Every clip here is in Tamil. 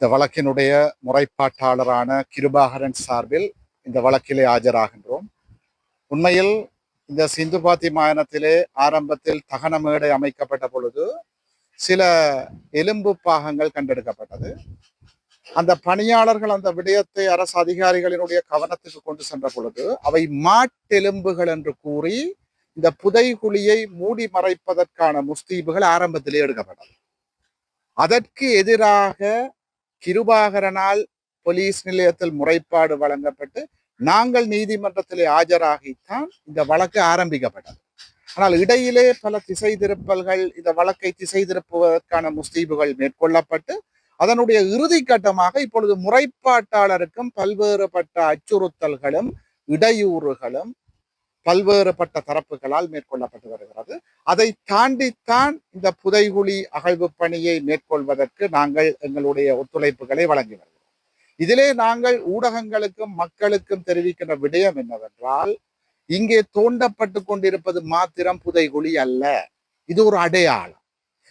இந்த வழக்கினுடைய முறைப்பாட்டாளரான கிருபாகரன் சார்பில் இந்த வழக்கிலே ஆஜராகின்றோம். உண்மையில் இந்த சிந்து பாத்தி மாயனத்திலே ஆரம்பத்தில் தகன மேடை அமைக்கப்பட்ட பொழுது சில எலும்பு பாகங்கள் கண்டெடுக்கப்பட்டது. அந்த பணியாளர்கள் அந்த விடயத்தை அரசு அதிகாரிகளினுடைய கவனத்துக்கு கொண்டு சென்ற பொழுது அவை மாட்டெலும்புகள் என்று கூறி இந்த புதைகுழியை மூடி மறைப்பதற்கான முஸ்தீபுகள் ஆரம்பத்திலே எடுக்கப்பட்டது. அதற்கு எதிராக கிருபாகரனால் போலீஸ் நிலையத்தில் முறைப்பாடு வழங்கப்பட்டு நாங்கள் நீதிமன்றத்திலே ஆஜராகித்தான் இந்த வழக்கு ஆரம்பிக்கப்பட்டது. ஆனால் இடையிலே பல திசை திருப்பல்கள் இந்த வழக்கை திசை திருப்புவதற்கான முஸ்தீபுகள் மேற்கொள்ளப்பட்டு அதனுடைய இறுதி கட்டமாக இப்பொழுது முறைப்பாட்டாளருக்கும் பல்வேறுபட்ட அச்சுறுத்தல்களும் இடையூறுகளும் பல்வேறுபட்ட தரப்புகளால் மேற்கொள்ளப்பட்டு வருகிறது. அதை தாண்டித்தான் இந்த புதைகுழி அகழ்வு பணியை மேற்கொள்வதற்கு நாங்கள் எங்களுடைய ஒத்துழைப்புகளை வழங்கி வருகிறோம். இதிலே நாங்கள் ஊடகங்களுக்கும் மக்களுக்கும் தெரிவிக்கின்ற விடயம் என்னவென்றால் இங்கே தோண்டப்பட்டு கொண்டிருப்பது மாத்திரம் புதைகுழி அல்ல இது ஒரு அடையாளம்.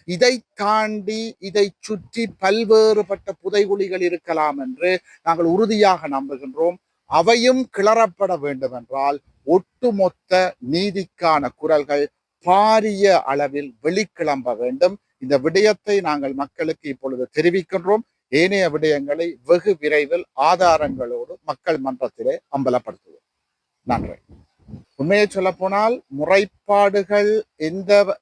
இதை தாண்டி இதை சுற்றி பல்வேறுபட்ட புதைகுழிகள் இருக்கலாம் என்று நாங்கள் உறுதியாக நம்புகின்றோம். அவையும் கிளறப்பட வேண்டும் என்றால் ஒட்டுமொத்த நீதிக்கான குரல்கள் பாரிய அளவில் வெளிக்கிளம்ப வேண்டும். இந்த விடயத்தை நாங்கள் மக்களுக்கு இப்பொழுது தெரிவிக்கின்றோம். ஏனைய விடயங்களை வெகு விரைவில் ஆதாரங்களோடு மக்கள் மன்றத்திலே அம்பலப்படுத்துவோம். நன்றி. உண்மையை சொல்ல போனால் முறைப்பாடுகள் எந்த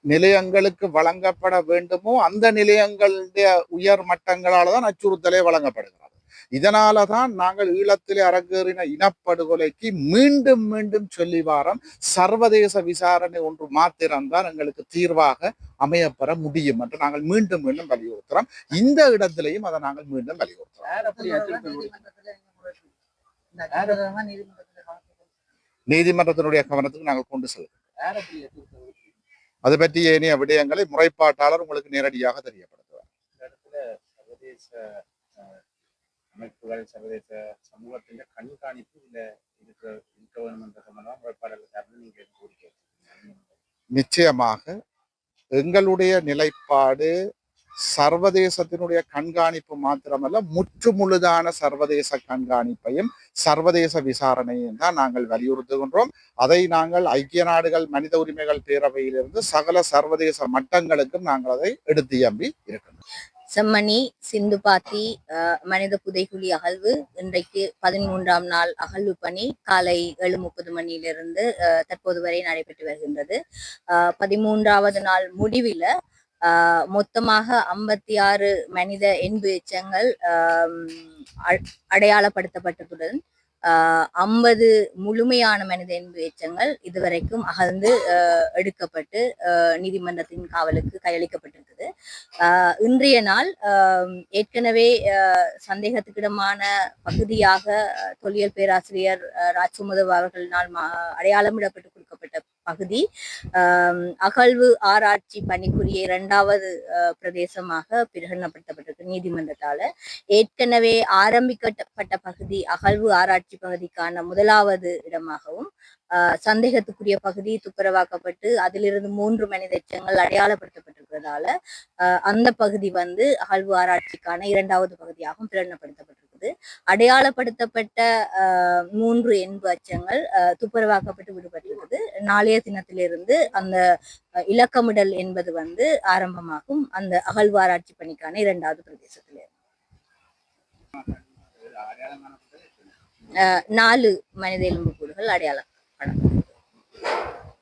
நிலையங்களுக்கு வழங்கப்பட வேண்டுமோ அந்த நிலையங்களுடைய உயர் மட்டங்களால தான் அச்சுறுத்தலே வழங்கப்படுகிறது. இதனால தான் நாங்கள் ஈழத்திலே அரங்கேறின இனப்படுகொலைக்கு மீண்டும் மீண்டும் சொல்லி வாரம் சர்வதேச விசாரணை ஒன்று மாத்திரம்தான் எங்களுக்கு தீர்வாக அமையப்பெற முடியும் என்று நாங்கள் மீண்டும் மீண்டும் வலியுறுத்துறோம். இந்த இடத்திலையும் அதை நாங்கள் மீண்டும் வலியுறுத்துறோம். நீதிமன்றத்தினுடைய கவனத்துக்கு நாங்கள் கொண்டு செல்கிறோம் அது பற்றி ஏனைய விடயங்களை முறைப்பாட்டாளர் உங்களுக்கு நேரடியாக தெரியப்படுத்துவார் இந்த இடத்துல சர்வதேச அஹ், அமைப்புகள் சர்வதேச சமூகத்தின் கண்காணிப்பு இதுல இருக்க இருக்க வேண்டும் என்ற சார்ந்து கோரிக்கை நிச்சயமாக எங்களுடைய நிலைப்பாடு சர்வதேசத்தினுடைய கண்காணிப்பு மாத்திரமல்ல முற்றுமுழுதான சர்வதேச கண்காணிப்பையும் சர்வதேச விசாரணையும் தான் நாங்கள் வலியுறுத்துகின்றோம். அதை நாங்கள் ஐக்கிய நாடுகள் மனித உரிமைகள் பேரவையிலிருந்து சகல சர்வதேச மட்டங்களுக்கும் நாங்கள் அதை எடுத்து எம்பி இருக்கின்றோம் செம்மணி சிந்துபாத்தி அஹ், மனித புதைகுழி அகழ்வு இன்றைக்கு பதிமூன்றாம் நாள் அகழ்வு பணி காலை ஏழு முப்பது மணியிலிருந்து அஹ், தற்போது வரை நடைபெற்று வருகின்றது. பதிமூன்றாவது நாள் முடிவில் மொத்தமாக ஐம்பத்தி ஆறு மனித எண்பு எச்சங்கள் அ- அடையாளப்படுத்தப்பட்டதுடன் ஐம்பது முழுமையான மனித என்பு எச்சங்கள் இதுவரைக்கும் அகழ்ந்து எடுக்கப்பட்டு நீதிமன்றத்தின் காவலுக்கு கையளிக்கப்பட்டு ஆஹ் இன்றைய நாள் ஏற்கனவே ஆஹ், சந்தேகத்துக்கிடமான பகுதியாக தொல்லியல் பேராசிரியர் ஆஹ், ராஜ்சுமதவ் அவர்களினால் அடையாளமிடப்பட்டு பகுதி. அகழ்வு ஆராய்ச்சி பணிக்குரிய இரண்டாவது ஆஹ், பிரதேசமாக பிரகடனப்படுத்தப்பட்டிருக்கு நீதிமன்றத்தால. ஏற்கனவே ஆரம்பிக்கப்பட்ட பகுதி அகழ்வு ஆராய்ச்சி பகுதிக்கான முதலாவது இடமாகவும் ஆஹ், சந்தேகத்துக்குரிய பகுதி துப்புரவாக்கப்பட்டு அதிலிருந்து மூன்று மனித எச்சங்கள் அடையாளப்படுத்தப்பட்டிருக்கிறதால அந்த பகுதி வந்து அகழ்வு ஆராய்ச்சிக்கான இரண்டாவது பகுதியாகவும் வந்து அடையாளப்படுத்தப்பட்ட மூன்று எண்பு அச்சங்கள் துப்புரவாக்கப்பட்டு விடுபட்டுள்ளது நாளைய தினத்திலிருந்து அந்த இலக்கமிடல் என்பது வந்து ஆரம்பமாகும். அந்த அகழ்வாராய்ச்சி பணிக்கான இரண்டாவது பிரதேசத்திலே. நாலு மனித எலும்பு கூடுகள் அடையாளம்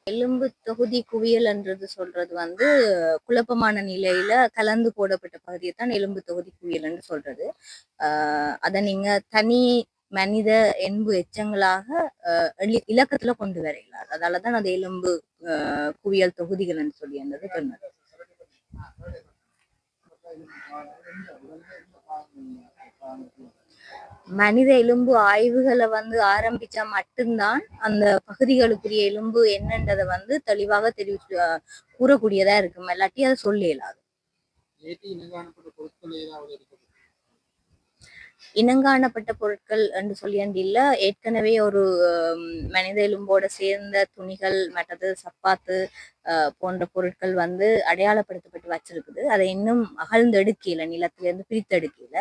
எலும்பு தொகுதி குவியல் என்றது சொல்றது வந்து குழப்பமான நிலையில கலந்து போடப்பட்ட பகுதியை தான் எலும்பு தொகுதி குவியல் என்று சொல்றது. ஆஹ் அதை நீங்க தனி மனித என்பு எச்சங்களாக இலக்கத்துல கொண்டு வரையலாம். அதாலதான் அது எலும்பு ஆஹ் குவியல் தொகுதிகள் என்று சொல்லி என்றது சொன்னது. மனித எலும்பு ஆய்வுகளை வந்து ஆரம்பிச்சா மட்டும்தான் அந்த பகுதிகளுக்குரிய எலும்பு என்னன்றதை வந்து தெளிவாக தெரிவிச்சு கூறக்கூடியதா இருக்கும்? இல்லாட்டி அதை சொல்ல இயலாது இனங்காணப்பட்ட பொருட்கள் என்று சொல்லி இல்ல. ஏற்கனவே ஒரு மனித எலும்போட சேர்ந்த துணிகள் மற்றது சப்பாத்து போன்ற பொருட்கள் வந்து அடையாளப்படுத்தப்பட்டு வச்சிருக்குது. அதை இன்னும் அகழ்ந்தெடுக்கையில எடுக்கல நிலத்துல இருந்து பிரித்தெடுக்கல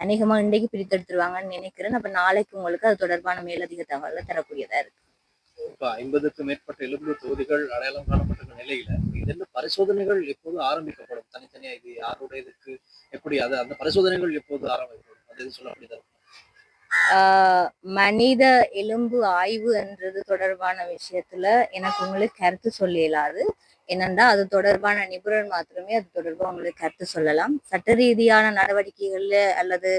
அநேகமா இன்றைக்கு பிரித்தெடுத்துருவாங்கன்னு நினைக்கிறேன். அப்ப நாளைக்கு உங்களுக்கு அது தொடர்பான மேலதிக தகவலை தரக்கூடியதா இருக்கு. இப்ப ஐம்பதுக்கும் மேற்பட்ட எலும்பு தொகுதிகள் அடையாளம் காணப்பட்ட நிலையில இதெல்லாம் பரிசோதனைகள் எப்போது ஆரம்பிக்கப்படும்? தனித்தனியா இது யாருடையதுக்கு எப்படி அது அந்த பரிசோதனைகள் எப்போது ஆரம்பிக்கும்? சொல்ல ஆஹ் மனித எலும்பு ஆய்வு என்றது தொடர்பான விஷயத்துல எனக்கு உங்களுக்கு கருத்து சொல்ல இயலாது என்னண்டா அது தொடர்பான நிபுணர் மாத்திரமே அது தொடர்பாக உங்களுக்கு கருத்து சொல்லலாம். சட்ட ரீதியான நடவடிக்கைகள்ல அல்லது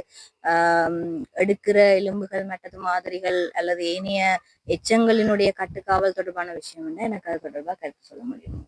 எடுக்கிற எலும்புகள் மற்றது மாதிரிகள் அல்லது ஏனைய எச்சங்களினுடைய கட்டுக்காவல் தொடர்பான விஷயம் எனக்கு அது தொடர்பாக கருத்து சொல்ல முடியும்?